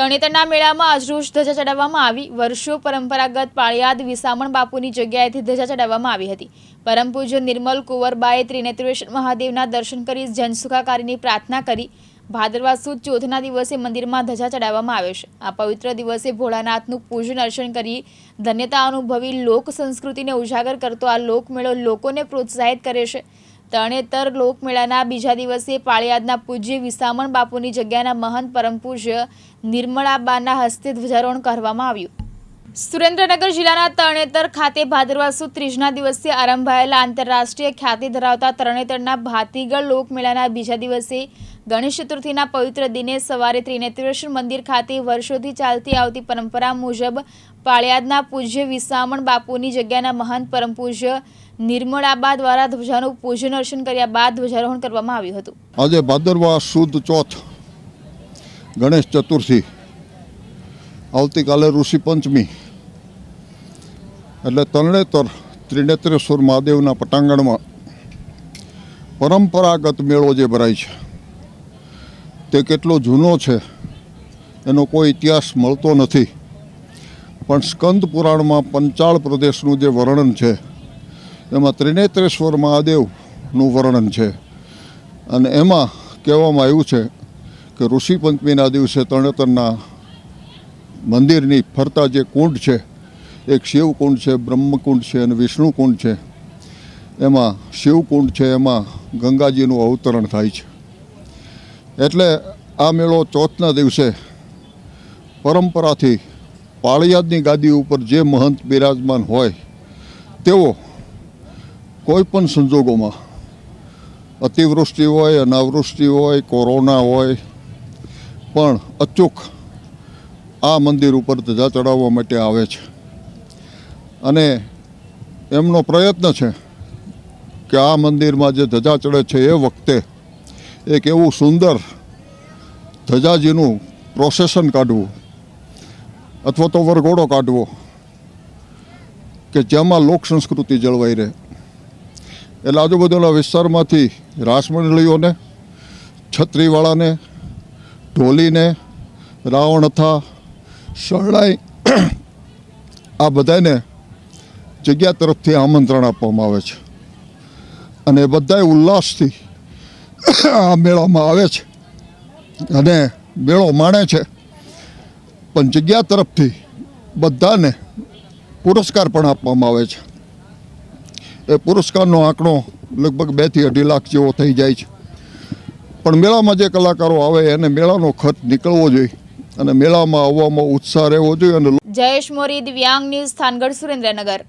તરણેતરના મેળામાં અજરૂજ ધજા ચડાવવામાં આવી. વર્ષો પરંપરાગત પાળિયાદ વિસામણ બાપુની જગ્યાએથી ધજા ચડાવવામાં આવી હતી. પરમ પૂજ્ય નિર્મલ કુંવરબાએ ત્રિનેત્રેશ્વર મહાદેવના દર્શન કરી જનસુખાકારીની પ્રાર્થના કરી. ભાદરવા સુદ ચોથના દિવસે મંદિરમાં ધજા ચડાવવામાં આવે છે. આ પવિત્ર દિવસે ભોળાનાથનું પૂજન અર્ચન કરી ધન્યતા અનુભવી લોક સંસ્કૃતિને ઉજાગર કરતો આ લોકમેળો લોકોને પ્રોત્સાહિત કરે છે. તરણેતર લોકમેળાના બીજા દિવસે પાળિયાદના પૂજ્ય વિસામણ બાપુની જગ્યાના મહંત પરમ પૂજ્ય નિર્મળાબાના હસ્તે ધ્વજારોહણ કરવામાં આવ્યું. સુરેન્દ્રનગર જિલ્લાના તરણેતર ખાતે ભાદરવા ત્રીજના દિવસે આરંભાયેલા આંતરરાષ્ટ્રીય ખ્યાતિ ધરાવતા તરણેતરના ભાતીગળ લોકમેળાના બીજા દિવસે ગણેશ ચતુર્થીના પવિત્ર દિને સવારે ત્રિનેત્રેશ્વર મંદિર ખાતે વર્ષોથી ચાલતી આવતી પરંપરા મુજબ પાળિયાદના પૂજ્ય વિસામણ બાપુની જગ્યાના મહાન પરમ પૂજ્ય નિર્મળાબા દ્વારા ધ્વજાનું પૂજન અર્ચન કર્યા બાદ ધ્વજારોહણ કરવામાં આવ્યું હતું. આજે ભાદરવા સુદ ચોથ ગણેશ ચતુર્થી આવતીકાલે ઋષિ પંચમી. એટલે તરણેતર ત્રિનેત્રેશ્વર મહાદેવના પટાંગણમાં પરંપરાગત મેળો જે ભરાય છે, તે કેટલો જૂનો છે, એનો કોઈ ઇતિહાસ મળતો નથી. પણ સ્કંદ પુરાણમાં પંચાળ પ્રદેશનું જે વર્ણન છે, એમાં ત્રિનેત્રેશ્વર મહાદેવનું વર્ણન છે. અને એમાં કહેવામાં આવ્યું છે કે ઋષિ પંચમીના દિવસે તરણેતરના મંદિરની ફરતા જે કુંડ છે, એક શિવકુંડ છે, બ્રહ્મકુંડ છે અને વિષ્ણુકુંડ છે, એમાં શિવકુંડ છે, એમાં ગંગાજીનું અવતરણ થાય છે. એટલે આ મેળો ચોથના દિવસે પરંપરાથી પાળિયાદની ગાદી ઉપર જે મહંત બિરાજમાન હોય, તેઓ કોઈપણ સંજોગોમાં અતિવૃષ્ટિ હોય, અનાવૃષ્ટિ હોય, કોરોના હોય, પણ અચૂક આ મંદિર ઉપર ધજા ચડાવવા માટે આવે છે. અને એમનો પ્રયત્ન છે કે આ મંદિરમાં જે ધજા ચડે છે એ વખતે એક એવું સુંદર ધજાજીનું પ્રોસેશન કાઢવું અથવા તો વરઘોડો કાઢવો કે જેમાં લોક સંસ્કૃતિ જળવાઈ રહે. એટલે આજુબાજુના વિસ્તારમાંથી રાસમંડળીઓને, છત્રીવાળાને, ઢોલીને, રાવણથા શરણાઈ આ બધાને જગ્યા તરફથી આમંત્રણ આપવામાં આવે છે. અને બધાએ ઉલ્લાસથી આ મેળામાં આવે છે. અને મેળો માણે છે. પણ જગ્યા તરફથી બધાને પુરસ્કાર પણ આપવામાં આવે છે. એ પુરસ્કારનો આંકડો લગભગ બેથી અઢી લાખ જેવો થઈ જાય છે. પણ મેળામાં જે કલાકારો આવે એને મેળાનો ખર્ચ નીકળવો જોઈએ. અને મેળામાં આવવામાં ઉત્સાહ રહેવો જોઈએ અને જયેશ મોરી દિવ્યાંગ ન્યૂઝ થાનગઢ સુરેન્દ્રનગર